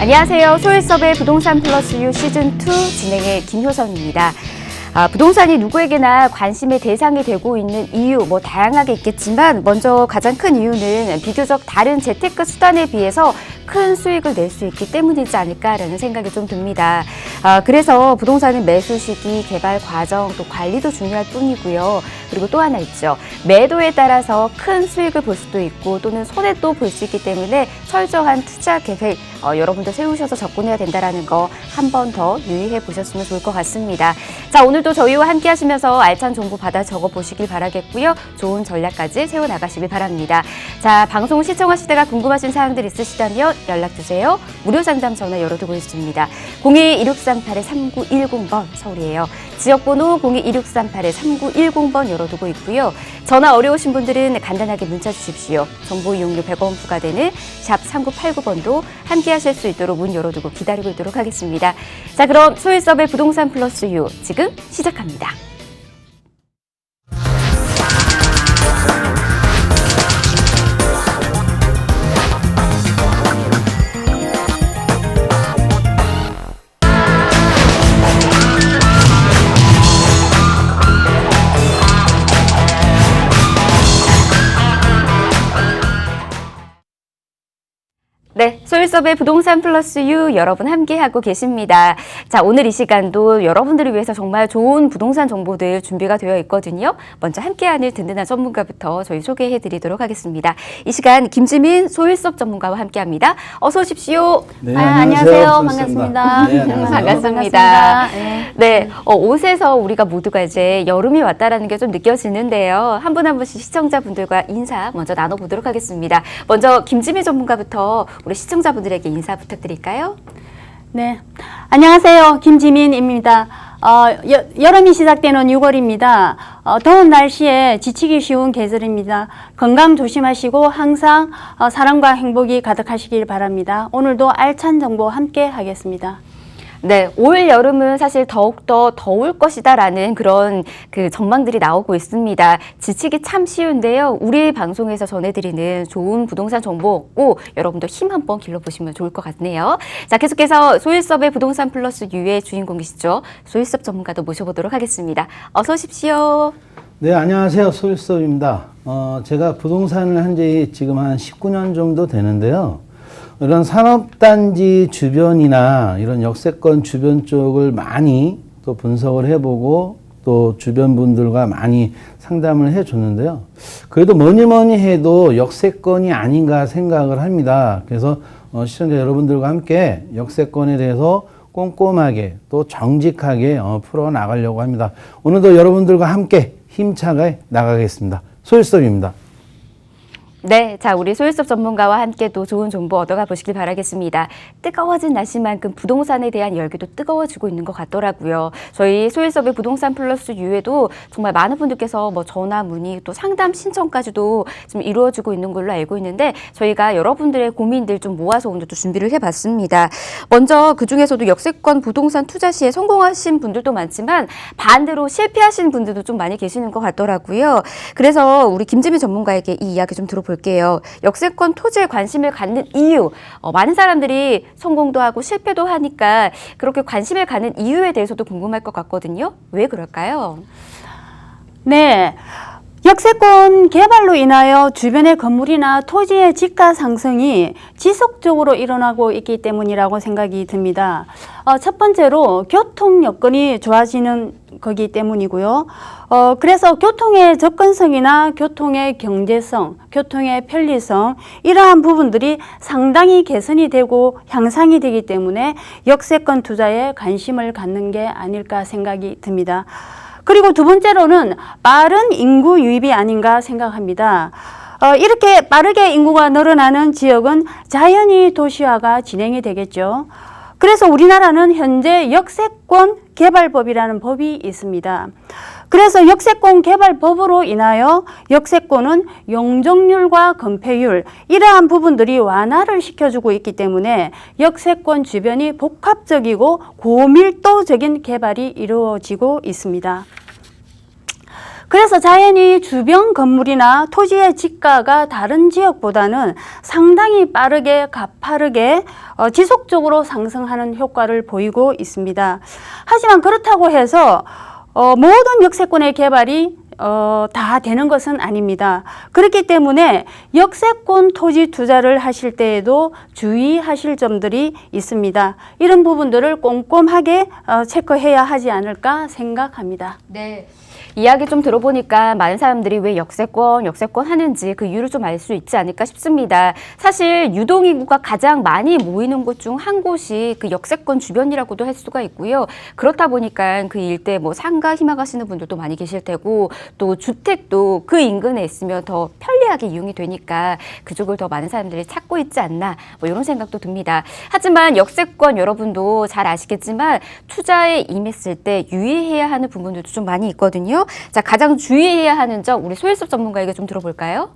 안녕하세요. 소일섭의 부동산 플러스 유 시즌 2 진행의 김효선입니다. 아, 부동산이 누구에게나 관심의 대상이 되고 있는 이유 뭐 다양하게 있겠지만 먼저 가장 큰 이유는 비교적 다른 재테크 수단에 비해서 큰 수익을 낼 수 있기 때문이지 않을까라는 생각이 좀 듭니다. 아, 그래서 부동산은 매수 시기, 개발 과정, 또 관리도 중요할 뿐이고요. 그리고 또 하나 있죠. 매도에 따라서 큰 수익을 볼 수도 있고 또는 손해도 볼 수 있기 때문에 철저한 투자 계획 어, 여러분도 세우셔서 접근해야 된다라는 거 한 번 더 유의해 보셨으면 좋을 것 같습니다. 자, 오늘도 저희와 함께 하시면서 알찬 정보 받아 적어 보시길 바라겠고요. 좋은 전략까지 세워 나가시길 바랍니다. 자, 방송 시청하시다가 궁금하신 사항들 있으시다면 연락 주세요. 무료 상담 전화 열어두고 있습니다. 02-1638-3910번 서울이에요. 지역번호 02-1638-3910번 열어두고 있고요. 전화 어려우신 분들은 간단하게 문자 주십시오. 정보 이용료 100원 부과되는 샵 3989번도 함께 하실 수 있도록 문 열어두고 기다리고 있도록 하겠습니다. 자, 그럼 소일섭의 부동산 플러스 유 지금 시작합니다. 네, 소일섭의 부동산 플러스 유 여러분 함께하고 계십니다. 자, 오늘 이 시간도 여러분들을 위해서 정말 좋은 부동산 정보들 준비가 되어 있거든요. 먼저 함께하는 든든한 전문가부터 저희 소개해 드리도록 하겠습니다. 이 시간 김지민 소일섭 전문가와 함께합니다. 어서 오십시오. 네, 아, 안녕하세요. 반갑습니다. 반갑습니다. 네, 안녕하세요. 반갑습니다. 네. 네, 어, 옷에서 우리가 모두가 이제 여름이 왔다라는 게 좀 느껴지는데요. 한 분 한 분씩 시청자분들과 인사 먼저 나눠보도록 하겠습니다. 먼저 김지민 전문가부터 우리 시청자분들에게 인사 부탁드릴까요? 네. 안녕하세요. 김지민입니다. 어, 여, 여름이 시작되는 6월입니다. 어, 더운 날씨에 지치기 쉬운 계절입니다. 건강 조심하시고 항상 어, 사랑과 행복이 가득하시길 바랍니다. 오늘도 알찬 정보 함께 하겠습니다. 네, 올 여름은 사실 더욱더 더울 것이다라는 그런 그 전망들이 나오고 있습니다. 지치기 참 쉬운데요. 우리 방송에서 전해드리는 좋은 부동산 정보고 여러분도 힘 한번 길러보시면 좋을 것 같네요. 자, 계속해서 소일섭의 부동산 플러스 유의 주인공이시죠. 소일섭 전문가도 모셔보도록 하겠습니다. 어서 오십시오. 네, 안녕하세요. 소일섭입니다. 어, 제가 부동산을 한 지 지금 한 19년 정도 되는데요. 이런 산업단지 주변이나 이런 역세권 주변 쪽을 많이 또 분석을 해보고 또 주변 분들과 많이 상담을 해줬는데요. 그래도 뭐니 뭐니 해도 역세권이 아닌가 생각을 합니다. 그래서 어, 시청자 여러분들과 함께 역세권에 대해서 꼼꼼하게 또 정직하게 어, 풀어 나가려고 합니다. 오늘도 여러분들과 함께 힘차게 나가겠습니다. 소일섭입니다. 네, 자 우리 소일섭 전문가와 함께 또 좋은 정보 얻어가 보시길 바라겠습니다. 뜨거워진 날씨만큼 부동산에 대한 열기도 뜨거워지고 있는 것 같더라고요. 저희 소일섭의 부동산 플러스 유에도 정말 많은 분들께서 뭐 전화 문의 또 상담 신청까지도 지금 이루어지고 있는 걸로 알고 있는데 저희가 여러분들의 고민들 좀 모아서 오늘 또 준비를 해봤습니다. 먼저 그 중에서도 역세권 부동산 투자 시에 성공하신 분들도 많지만 반대로 실패하신 분들도 좀 많이 계시는 것 같더라고요. 그래서 우리 김지민 전문가에게 이 이야기 좀 들어 볼게요. 역세권 토지에 관심을 갖는 이유. 어, 많은 사람들이 성공도 하고 실패도 하니까 그렇게 관심을 갖는 이유에 대해서도 궁금할 것 같거든요. 왜 그럴까요? 네. 역세권 개발로 인하여 주변의 건물이나 토지의 지가 상승이 지속적으로 일어나고 있기 때문이라고 생각이 듭니다. 어, 첫 번째로 교통 여건이 좋아지는 거기 때문이고요. 어, 그래서 교통의 접근성이나 교통의 경제성, 교통의 편리성, 이러한 부분들이 상당히 개선이 되고 향상이 되기 때문에 역세권 투자에 관심을 갖는 게 아닐까 생각이 듭니다. 그리고 두 번째로는 빠른 인구 유입이 아닌가 생각합니다. 어, 이렇게 빠르게 인구가 늘어나는 지역은 자연히 도시화가 진행이 되겠죠. 그래서 우리나라는 현재 역세권 개발법이라는 법이 있습니다. 그래서 역세권 개발법으로 인하여 역세권은 용적률과 건폐율 이러한 부분들이 완화를 시켜주고 있기 때문에 역세권 주변이 복합적이고 고밀도적인 개발이 이루어지고 있습니다. 그래서 자연히 주변 건물이나 토지의 지가가 다른 지역보다는 상당히 빠르게 가파르게 어, 지속적으로 상승하는 효과를 보이고 있습니다. 하지만 그렇다고 해서 어, 모든 역세권의 개발이 어, 다 되는 것은 아닙니다. 그렇기 때문에 역세권 토지 투자를 하실 때에도 주의하실 점들이 있습니다. 이런 부분들을 꼼꼼하게 어, 체크해야 하지 않을까 생각합니다. 네. 이야기 좀 들어보니까 많은 사람들이 왜 역세권, 역세권 하는지 그 이유를 좀 알 수 있지 않을까 싶습니다. 사실 유동인구가 가장 많이 모이는 곳 중 한 곳이 그 역세권 주변이라고도 할 수가 있고요. 그렇다 보니까 그 일대 뭐 상가 희망하시는 분들도 많이 계실 테고 또 주택도 그 인근에 있으면 더 편리하게 이용이 되니까 그쪽을 더 많은 사람들이 찾고 있지 않나 뭐 이런 생각도 듭니다. 하지만 역세권 여러분도 잘 아시겠지만 투자에 임했을 때 유의해야 하는 부분들도 좀 많이 있거든요. 자, 가장 주의해야 하는 점 우리 소일섭 전문가에게 좀 들어볼까요?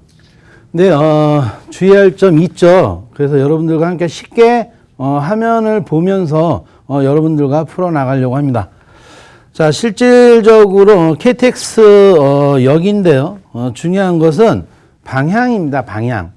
네, 어, 주의할 점 있죠. 그래서 여러분들과 함께 쉽게 어, 화면을 보면서 어, 여러분들과 풀어나가려고 합니다. 자, 실질적으로 KTX 어, 역인데요. 어, 중요한 것은 방향입니다. 방향.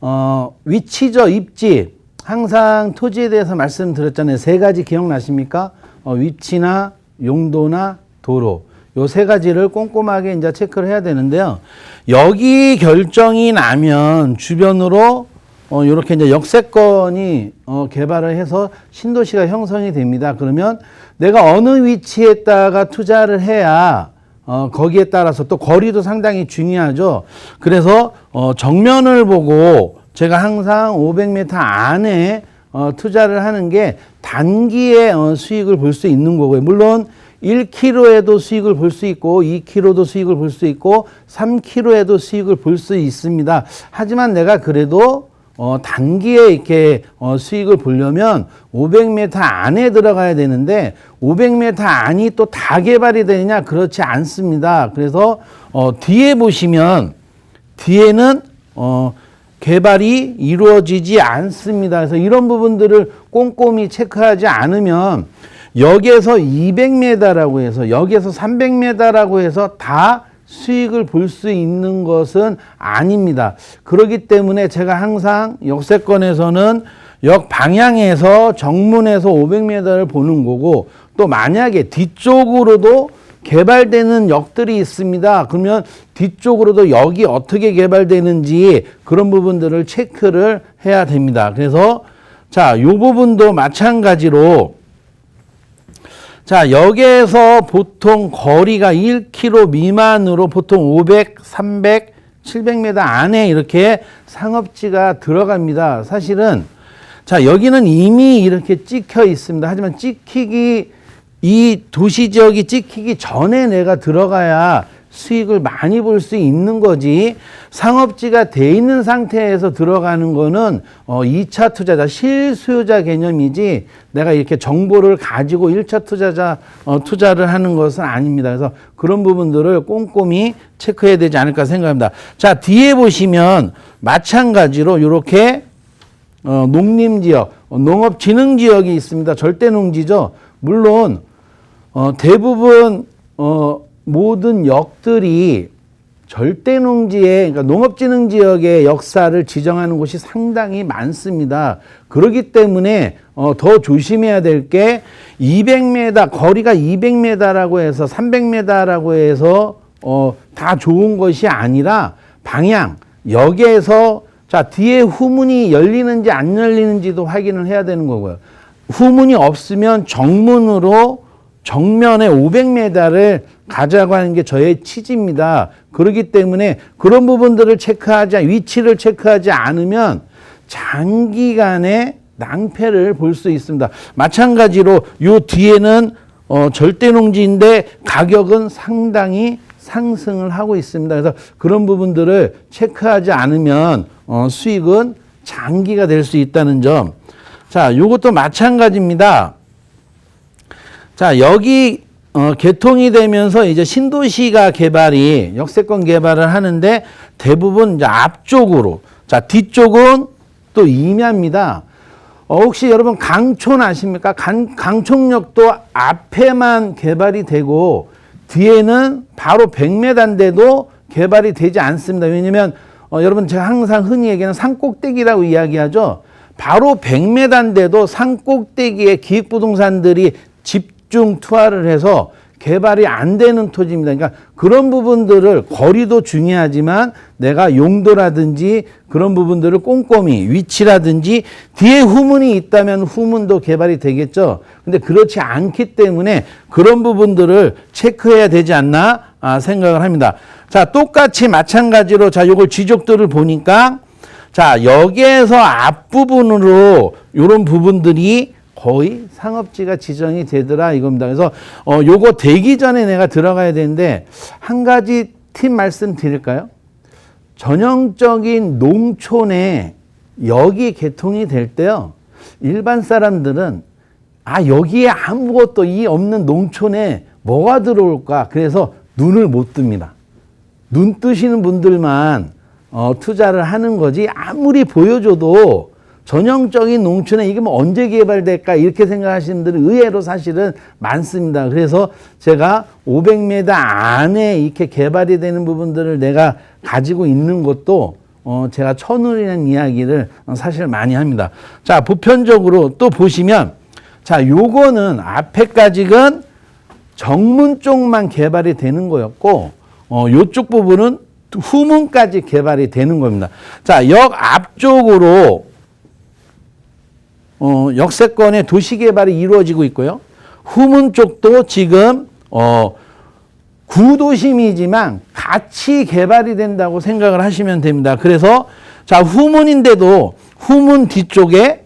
어, 위치죠. 입지. 항상 토지에 대해서 말씀드렸잖아요. 세 가지 기억나십니까? 어, 위치나 용도나 도로. 요 세 가지를 꼼꼼하게 이제 체크를 해야 되는데요. 여기 결정이 나면 주변으로 어, 이렇게 이제 역세권이 어, 개발을 해서 신도시가 형성이 됩니다. 그러면 내가 어느 위치에다가 투자를 해야 어, 거기에 따라서 또 거리도 상당히 중요하죠. 그래서 어, 정면을 보고 제가 항상 500m 안에 어, 투자를 하는 게 단기에 어, 수익을 볼 수 있는 거고요. 물론 1kg에도 수익을 볼 수 있고 2kg도 수익을 볼 수 있고 3kg에도 수익을 볼 수 있습니다. 하지만 내가 그래도 어, 단기에 이렇게 어, 수익을 보려면 500m 안에 들어가야 되는데 500m 안이 또 다 개발이 되느냐 그렇지 않습니다. 그래서 어, 뒤에 보시면 뒤에는 어, 개발이 이루어지지 않습니다. 그래서 이런 부분들을 꼼꼼히 체크하지 않으면 여기에서 200m라고 해서 여기에서 300m라고 해서 다 수익을 볼 수 있는 것은 아닙니다. 그렇기 때문에 제가 항상 역세권에서는 역 방향에서 정문에서 500m를 보는 거고 또 만약에 뒤쪽으로도 개발되는 역들이 있습니다. 그러면 뒤쪽으로도 역이 어떻게 개발되는지 그런 부분들을 체크를 해야 됩니다. 그래서 자, 요 부분도 마찬가지로 자, 여기에서 보통 거리가 1km 미만으로 보통 500, 300, 700m 안에 이렇게 상업지가 들어갑니다. 사실은 자, 여기는 이미 이렇게 찍혀 있습니다. 하지만 찍히기 이 도시 지역이 찍히기 전에 내가 들어가야 수익을 많이 볼 수 있는 거지 상업지가 돼 있는 상태에서 들어가는 거는 어 2차 투자자 실수요자 개념이지 내가 이렇게 정보를 가지고 1차 투자자 어 투자를 하는 것은 아닙니다. 그래서 그런 부분들을 꼼꼼히 체크해야 되지 않을까 생각합니다. 자, 뒤에 보시면 마찬가지로 이렇게 어, 농림지역, 어, 농업진흥지역이 있습니다. 절대농지죠. 물론 어, 대부분 어, 모든 역들이 절대농지에 그러니까 농업진흥 지역의 역사를 지정하는 곳이 상당히 많습니다. 그렇기 때문에 어, 더 조심해야 될 게 200m 거리가 200m라고 해서 300m라고 해서 어, 다 좋은 것이 아니라 방향 여기에서 자 뒤에 후문이 열리는지 안 열리는지도 확인을 해야 되는 거고요. 후문이 없으면 정문으로 정면에 500m를 가자고 하는 게 저의 취지입니다. 그렇기 때문에 그런 부분들을 체크하지, 위치를 체크하지 않으면 장기간의 낭패를 볼 수 있습니다. 마찬가지로 요 뒤에는 어, 절대 농지인데 가격은 상당히 상승을 하고 있습니다. 그래서 그런 부분들을 체크하지 않으면 어, 수익은 장기가 될 수 있다는 점. 자, 요것도 마찬가지입니다. 자, 여기 어, 개통이 되면서 이제 신도시가 개발이 역세권 개발을 하는데 대부분 이제 앞쪽으로 자, 뒤쪽은 또 임야입니다. 어, 혹시 여러분 강촌 아십니까? 강, 강촌역도 앞에만 개발이 되고 뒤에는 바로 100m인데도 개발이 되지 않습니다. 왜냐면 어, 여러분 제가 항상 흔히 얘기하는 산꼭대기라고 이야기하죠. 바로 100m인데도 산꼭대기에 기획부동산들이 집 중 투하를 해서 개발이 안 되는 토지입니다. 그러니까 그런 부분들을 거리도 중요하지만 내가 용도라든지 그런 부분들을 꼼꼼히 위치라든지 뒤에 후문이 있다면 후문도 개발이 되겠죠. 근데 그렇지 않기 때문에 그런 부분들을 체크해야 되지 않나 아, 생각을 합니다. 자, 똑같이 마찬가지로 자, 요걸 지적도를 보니까 자, 여기에서 앞부분으로 요런 부분들이 거의 상업지가 지정이 되더라 이겁니다. 그래서 어 요거 되기 전에 내가 들어가야 되는데 한 가지 팁 말씀 드릴까요? 전형적인 농촌에 여기 개통이 될 때요. 일반 사람들은 아 여기에 아무것도 이 없는 농촌에 뭐가 들어올까? 그래서 눈을 못 뜹니다. 눈 뜨시는 분들만 어, 투자를 하는 거지 아무리 보여줘도 전형적인 농촌에 이게 뭐 언제 개발될까 이렇게 생각하시는 분들은 의외로 사실은 많습니다. 그래서 제가 500m 안에 이렇게 개발이 되는 부분들을 내가 가지고 있는 것도 어, 제가 천울이라는 이야기를 사실 많이 합니다. 자, 보편적으로 또 보시면 자, 요거는 앞에까지는 정문 쪽만 개발이 되는 거였고 어, 요쪽 부분은 후문까지 개발이 되는 겁니다. 자, 역 앞쪽으로 어, 역세권의 도시 개발이 이루어지고 있고요. 후문 쪽도 지금 어, 구도심이지만 같이 개발이 된다고 생각을 하시면 됩니다. 그래서 자 후문인데도 후문 뒤쪽에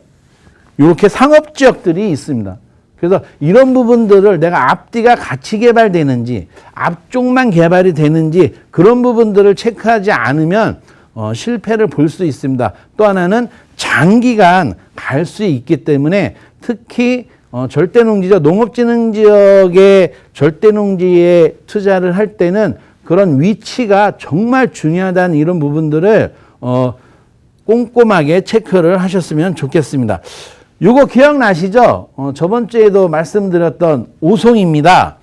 이렇게 상업 지역들이 있습니다. 그래서 이런 부분들을 내가 앞뒤가 같이 개발되는지 앞쪽만 개발이 되는지 그런 부분들을 체크하지 않으면 어, 실패를 볼 수 있습니다. 또 하나는 장기간 갈 수 있기 때문에 특히 어, 절대농지죠. 농업진흥지역의 절대농지에 투자를 할 때는 그런 위치가 정말 중요하다는 이런 부분들을 어, 꼼꼼하게 체크를 하셨으면 좋겠습니다. 요거 기억나시죠? 어, 저번 주에도 말씀드렸던 오송입니다.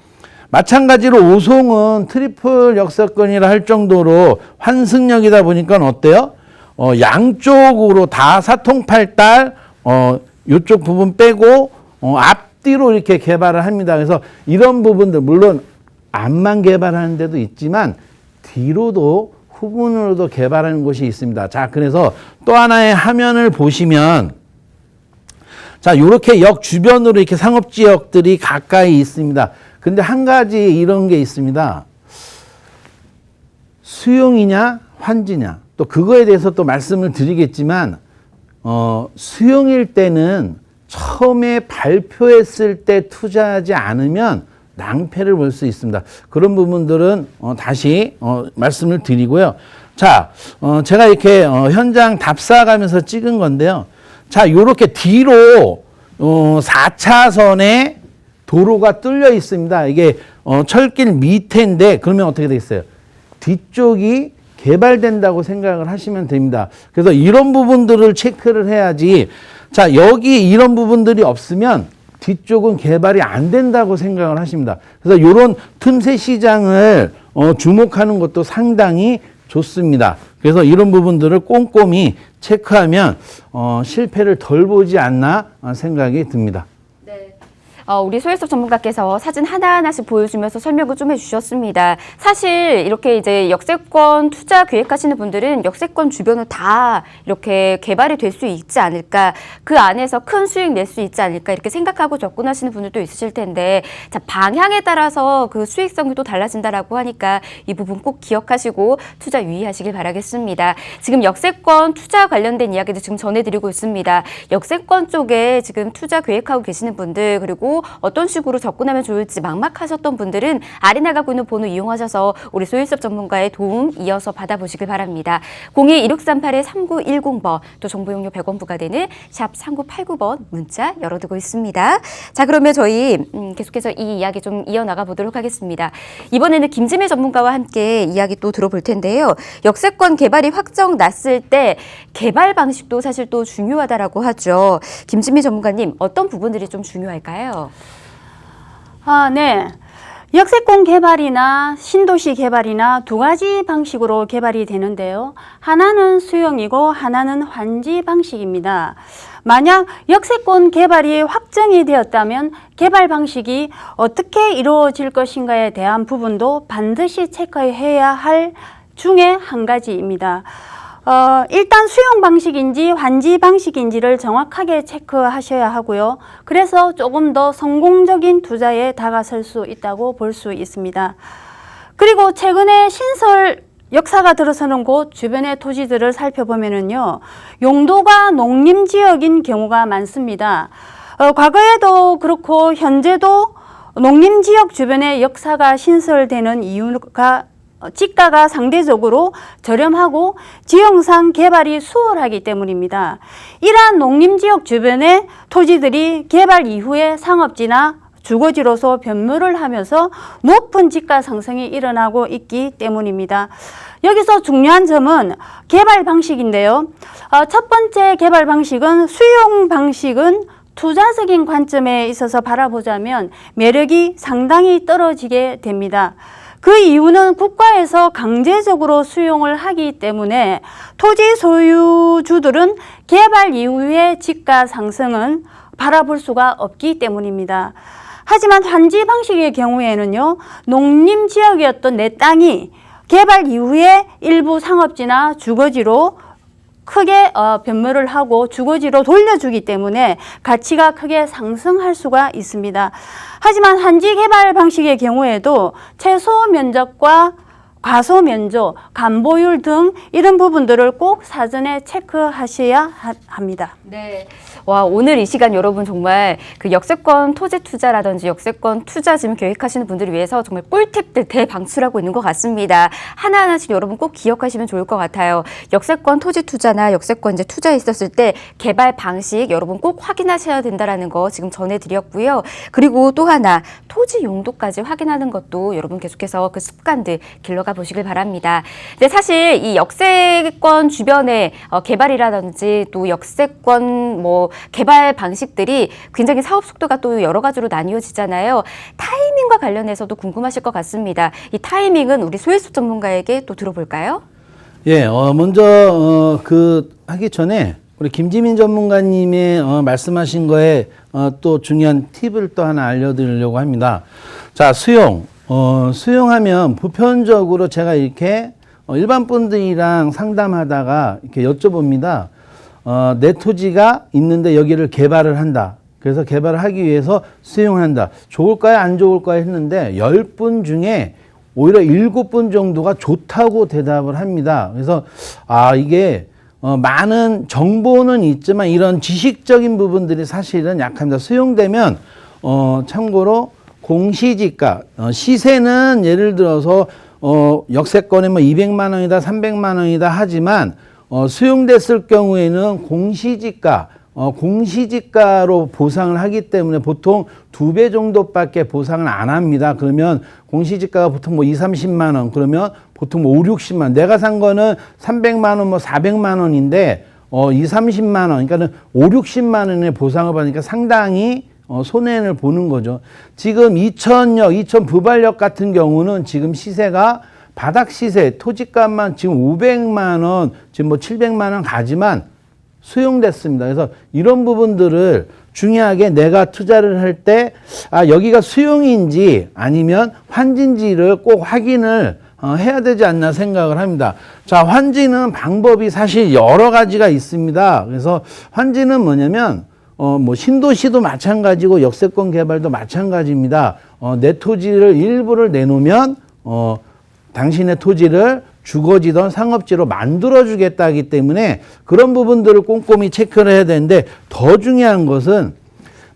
마찬가지로 오송은 트리플 역사권이라 할 정도로 환승역이다 보니까 어때요? 어, 양쪽으로 다 사통팔달, 어, 요쪽 부분 빼고, 어, 앞뒤로 이렇게 개발을 합니다. 그래서 이런 부분들, 물론 앞만 개발하는 데도 있지만, 뒤로도 후분으로도 개발하는 곳이 있습니다. 자, 그래서 또 하나의 화면을 보시면, 자, 요렇게 역 주변으로 이렇게 상업 지역들이 가까이 있습니다. 근데 한 가지 이런 게 있습니다. 수용이냐, 환지냐. 또 그거에 대해서 또 말씀을 드리겠지만, 어, 수용일 때는 처음에 발표했을 때 투자하지 않으면 낭패를 볼 수 있습니다. 그런 부분들은 어, 다시 어, 말씀을 드리고요. 자, 어, 제가 이렇게 어, 현장 답사 가면서 찍은 건데요. 자, 요렇게 뒤로 어, 4차선에 도로가 뚫려 있습니다. 이게 어, 철길 밑에인데 그러면 어떻게 되겠어요? 뒤쪽이 개발된다고 생각을 하시면 됩니다. 그래서 이런 부분들을 체크를 해야지. 자, 여기 이런 부분들이 없으면 뒤쪽은 개발이 안 된다고 생각을 하십니다. 그래서 이런 틈새 시장을 어, 주목하는 것도 상당히 좋습니다. 그래서 이런 부분들을 꼼꼼히 체크하면 어, 실패를 덜 보지 않나 어, 생각이 듭니다. 어, 우리 소혜섭 전문가께서 사진 하나하나씩 보여주면서 설명을 좀 해주셨습니다. 사실 이렇게 이제 역세권 투자 계획하시는 분들은 역세권 주변을 다 이렇게 개발이 될 수 있지 않을까, 그 안에서 큰 수익 낼 수 있지 않을까 이렇게 생각하고 접근하시는 분들도 있으실 텐데, 자 방향에 따라서 그 수익성이 또 달라진다라고 하니까 이 부분 꼭 기억하시고 투자 유의하시길 바라겠습니다. 지금 역세권 투자 관련된 이야기도 지금 전해드리고 있습니다. 역세권 쪽에 지금 투자 계획하고 계시는 분들 그리고 어떤 식으로 접근하면 좋을지 막막하셨던 분들은 아래 나가고 있는 번호 이용하셔서 우리 소일섭 전문가의 도움 이어서 받아보시길 바랍니다. 02-1638-3910번 또 정보 용료 100원 부과되는 샵 3989번 문자 열어두고 있습니다. 자 그러면 저희 음, 계속해서 이 이야기 좀 이어나가 보도록 하겠습니다. 이번에는 김지미 전문가와 함께 이야기 또 들어볼 텐데요. 역세권 개발이 확정 났을 때 개발 방식도 사실 또 중요하다라고 하죠. 김지미 전문가님 어떤 부분들이 좀 중요할까요? 아, 네. 역세권 개발이나 신도시 개발이나 두 가지 방식으로 개발이 되는데요. 하나는 수용이고 하나는 환지 방식입니다. 만약 역세권 개발이 확정이 되었다면 개발 방식이 어떻게 이루어질 것인가에 대한 부분도 반드시 체크해야 할 중에 한 가지입니다. 어, 일단 수용 방식인지 환지 방식인지를 정확하게 체크하셔야 하고요. 그래서 조금 더 성공적인 투자에 다가설 수 있다고 볼 수 있습니다. 그리고 최근에 신설 역사가 들어서는 곳 주변의 토지들을 살펴보면은요, 용도가 농림 지역인 경우가 많습니다. 어, 과거에도 그렇고 현재도 농림 지역 주변에 역사가 신설되는 이유가 어, 지가가 상대적으로 저렴하고 지형상 개발이 수월하기 때문입니다. 이러한 농림지역 주변의 토지들이 개발 이후에 상업지나 주거지로서 변모를 하면서 높은 지가 상승이 일어나고 있기 때문입니다. 여기서 중요한 점은 개발 방식인데요. 어, 첫 번째 개발 방식은 수용 방식은 투자적인 관점에 있어서 바라보자면 매력이 상당히 떨어지게 됩니다. 그 이유는 국가에서 강제적으로 수용을 하기 때문에 토지 소유주들은 개발 이후의 지가 상승은 바라볼 수가 없기 때문입니다. 하지만 환지 방식의 경우에는요, 농림 지역이었던 내 땅이 개발 이후에 일부 상업지나 주거지로 크게 어, 변모를 하고 주거지로 돌려주기 때문에 가치가 크게 상승할 수가 있습니다. 하지만 한지 개발 방식의 경우에도 최소 면적과 과소 면적, 간보율 등 이런 부분들을 꼭 사전에 체크하셔야 하- 합니다. 네. 와, 오늘 이 시간 여러분 정말 그 역세권 토지 투자라든지 역세권 투자 지금 계획하시는 분들을 위해서 정말 꿀팁들 대방출하고 있는 것 같습니다. 하나하나씩 여러분 꼭 기억하시면 좋을 것 같아요. 역세권 토지 투자나 역세권 이제 투자에 있었을 때 개발 방식 여러분 꼭 확인하셔야 된다라는 거 지금 전해드렸고요. 그리고 또 하나 토지 용도까지 확인하는 것도 여러분 계속해서 그 습관들 길러가 보시길 바랍니다. 근데 사실 이 역세권 주변에 어, 개발이라든지 또 역세권 뭐 개발 방식들이 굉장히 사업 속도가 또 여러 가지로 나뉘어지잖아요. 타이밍과 관련해서도 궁금하실 것 같습니다. 이 타이밍은 우리 소혜수 전문가에게 또 들어볼까요? 예, 어, 먼저 어, 그 하기 전에 우리 김지민 전문가님의 어, 말씀하신 거에 어, 또 중요한 팁을 또 하나 알려드리려고 합니다. 자, 수용. 어, 수용하면 보편적으로 제가 이렇게 어, 일반 분들이랑 상담하다가 이렇게 여쭤봅니다. 어, 내 토지가 있는데 여기를 개발을 한다. 그래서 개발을 하기 위해서 수용한다. 좋을까요? 안 좋을까요? 했는데 열 분 중에 오히려 일곱 분 정도가 좋다고 대답을 합니다. 그래서 아 이게 어, 많은 정보는 있지만 이런 지식적인 부분들이 사실은 약합니다. 수용되면 어, 참고로 공시지가 어, 시세는 예를 들어서 어, 역세권에 뭐 200만 원이다, 300만 원이다 하지만 어, 수용됐을 경우에는 공시지가 어, 공시지가로 보상을 하기 때문에 보통 두 배 정도밖에 보상을 안 합니다. 그러면 공시지가가 보통 뭐 2, 30만 원 그러면 보통 뭐 5, 60만 원. 내가 산 거는 300만 원, 뭐 400만 원인데 어, 2, 30만 원. 그러니까는 5, 60만 원의 보상을 받으니까 상당히 어, 손해를 보는 거죠. 지금 이천역, 이천 부발역 같은 경우는 지금 시세가 바닥 시세, 토지값만 지금 500만 원, 지금 뭐 700만 원 가지만 수용됐습니다. 그래서 이런 부분들을 중요하게 내가 투자를 할 때, 아, 여기가 수용인지 아니면 환진지를 꼭 확인을 어, 해야 되지 않나 생각을 합니다. 자, 환지는 방법이 사실 여러 가지가 있습니다. 그래서 환지는 뭐냐면, 어, 뭐, 신도시도 마찬가지고 역세권 개발도 마찬가지입니다. 어, 내 토지를 일부를 내놓으면, 어, 당신의 토지를 주거지든 상업지로 만들어주겠다 하기 때문에 그런 부분들을 꼼꼼히 체크를 해야 되는데 더 중요한 것은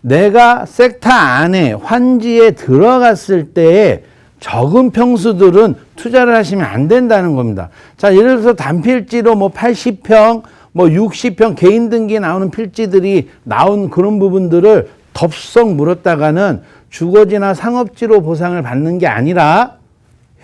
내가 섹터 안에 환지에 들어갔을 때에 적은 평수들은 투자를 하시면 안 된다는 겁니다. 자, 예를 들어서 단필지로 뭐 80평, 뭐 60평 개인 등기 나오는 필지들이 나온 그런 부분들을 덥석 물었다가는 주거지나 상업지로 보상을 받는 게 아니라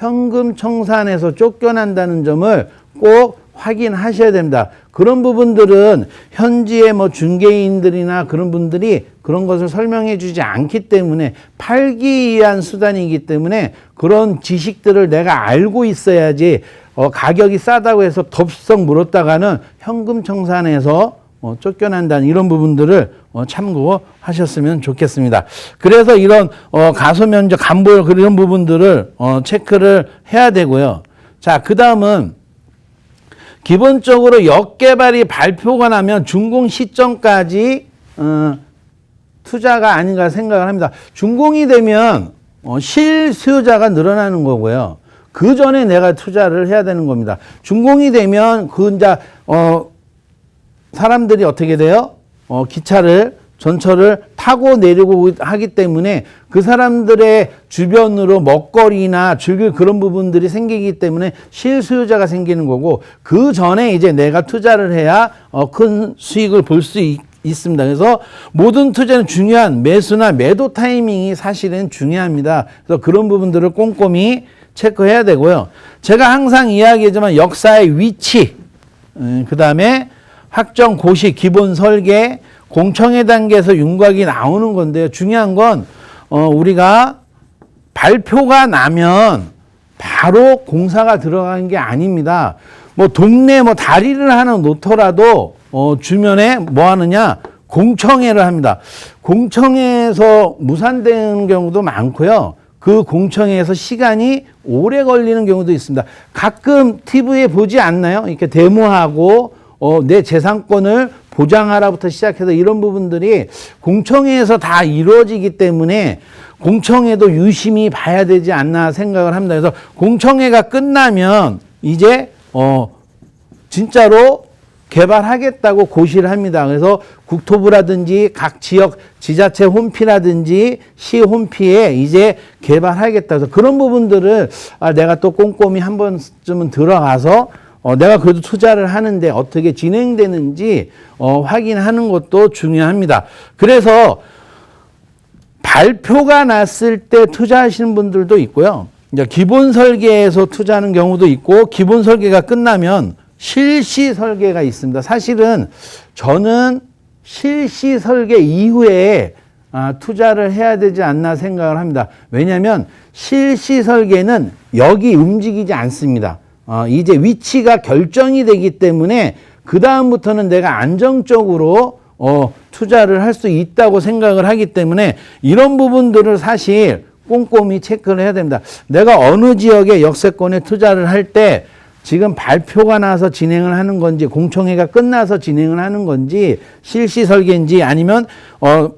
현금 청산에서 쫓겨난다는 점을 꼭 확인하셔야 됩니다. 그런 부분들은 현지의 뭐 중개인들이나 그런 분들이 그런 것을 설명해 주지 않기 때문에 팔기 위한 수단이기 때문에 그런 지식들을 내가 알고 있어야지 어, 가격이 싸다고 해서 덥석 물었다가는 현금 청산해서 어, 쫓겨난다는 이런 부분들을 어, 참고하셨으면 좋겠습니다. 그래서 이런 어, 가소 면적, 간보열 그런 부분들을 어, 체크를 해야 되고요. 자, 그 다음은 기본적으로 역개발이 발표가 나면 준공 시점까지 어, 투자가 아닌가 생각을 합니다. 준공이 되면 어, 실수요자가 늘어나는 거고요. 그 전에 내가 투자를 해야 되는 겁니다. 준공이 되면 그 이제 어, 사람들이 어떻게 돼요? 어, 기차를 전철을 타고 내리고 하기 때문에 그 사람들의 주변으로 먹거리나 즐길 그런 부분들이 생기기 때문에 실수요자가 생기는 거고 그 전에 이제 내가 투자를 해야 어, 큰 수익을 볼 수 있습니다. 그래서 모든 투자는 중요한 매수나 매도 타이밍이 사실은 중요합니다. 그래서 그런 부분들을 꼼꼼히 체크해야 되고요. 제가 항상 이야기하지만 역사의 위치, 그 다음에 확정 고시 기본 설계 공청회 단계에서 윤곽이 나오는 건데요. 중요한 건 어, 우리가 발표가 나면 바로 공사가 들어가는 게 아닙니다. 뭐 동네 뭐 다리를 하나 놓더라도 어, 주변에 뭐 하느냐 공청회를 합니다. 공청회에서 무산되는 경우도 많고요. 그 공청회에서 시간이 오래 걸리는 경우도 있습니다. 가끔 TV에 보지 않나요? 이렇게 데모하고 어, 내 재산권을 보장하라부터 시작해서 이런 부분들이 공청회에서 다 이루어지기 때문에 공청회도 유심히 봐야 되지 않나 생각을 합니다. 그래서 공청회가 끝나면 이제 어 진짜로 개발하겠다고 고시를 합니다. 그래서 국토부라든지 각 지역 지자체 홈피라든지 시 홈피에 이제 개발하겠다. 그래서 그런 부분들을 아, 내가 또 꼼꼼히 한 번쯤은 들어가서 어, 내가 그래도 투자를 하는데 어떻게 진행되는지 어, 확인하는 것도 중요합니다. 그래서 발표가 났을 때 투자하시는 분들도 있고요. 이제 기본 설계에서 투자하는 경우도 있고 기본 설계가 끝나면 실시 설계가 있습니다. 사실은 저는 실시 설계 이후에 아, 투자를 해야 되지 않나 생각을 합니다. 왜냐하면 실시 설계는 여기 움직이지 않습니다. 어, 이제 위치가 결정이 되기 때문에 그 다음부터는 내가 안정적으로 어, 투자를 할 수 있다고 생각을 하기 때문에 이런 부분들을 사실 꼼꼼히 체크를 해야 됩니다. 내가 어느 지역의 역세권에 투자를 할 때 지금 발표가 나서 진행을 하는 건지 공청회가 끝나서 진행을 하는 건지 실시 설계인지 아니면 어,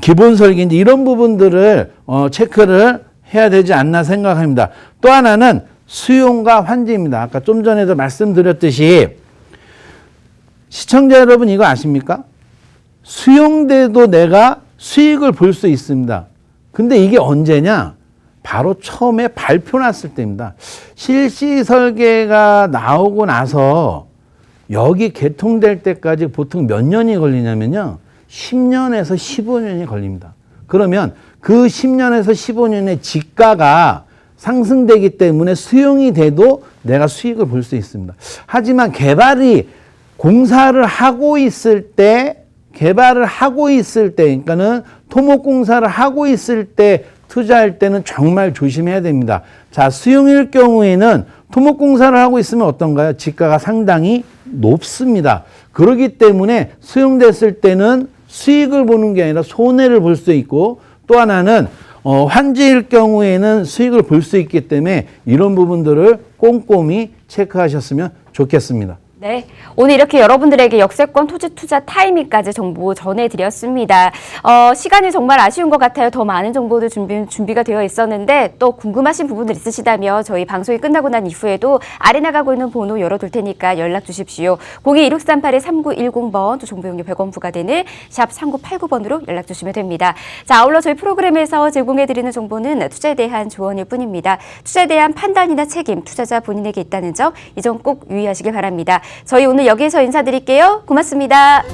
기본 설계인지 이런 부분들을 어, 체크를 해야 되지 않나 생각합니다. 또 하나는 수용과 환지입니다. 아까 좀 전에도 말씀드렸듯이 시청자 여러분 이거 아십니까? 수용돼도 내가 수익을 볼 수 있습니다. 근데 이게 언제냐? 바로 처음에 발표 났을 때입니다. 실시 설계가 나오고 나서 여기 개통될 때까지 보통 몇 년이 걸리냐면요. 10년에서 15년이 걸립니다. 그러면 그 10년에서 15년의 지가가 상승되기 때문에 수용이 돼도 내가 수익을 볼 수 있습니다. 하지만 개발이 공사를 하고 있을 때 개발을 하고 있을 때 그러니까는 토목 공사를 하고 있을 때 투자할 때는 정말 조심해야 됩니다. 자, 수용일 경우에는 토목 공사를 하고 있으면 어떤가요? 지가가 상당히 높습니다. 그렇기 때문에 수용됐을 때는 수익을 보는 게 아니라 손해를 볼 수 있고 또 하나는 어, 환지일 경우에는 수익을 볼 수 있기 때문에 이런 부분들을 꼼꼼히 체크하셨으면 좋겠습니다. 네. 오늘 이렇게 여러분들에게 역세권 토지 투자 타이밍까지 정보 전해드렸습니다. 어, 시간이 정말 아쉬운 것 같아요. 더 많은 정보도 준비, 준비가 되어 있었는데 또 궁금하신 부분들 있으시다면 저희 방송이 끝나고 난 이후에도 아래 나가고 있는 번호 열어둘 테니까 연락 주십시오. 02-1638-3910번 또 정보 용료 100원 부과되는 샵 3989번으로 연락 주시면 됩니다. 자, 아울러 저희 프로그램에서 제공해드리는 정보는 투자에 대한 조언일 뿐입니다. 투자에 대한 판단이나 책임 투자자 본인에게 있다는 점 이 점 꼭 유의하시길 바랍니다. 저희 오늘 여기에서 인사드릴게요. 고맙습니다.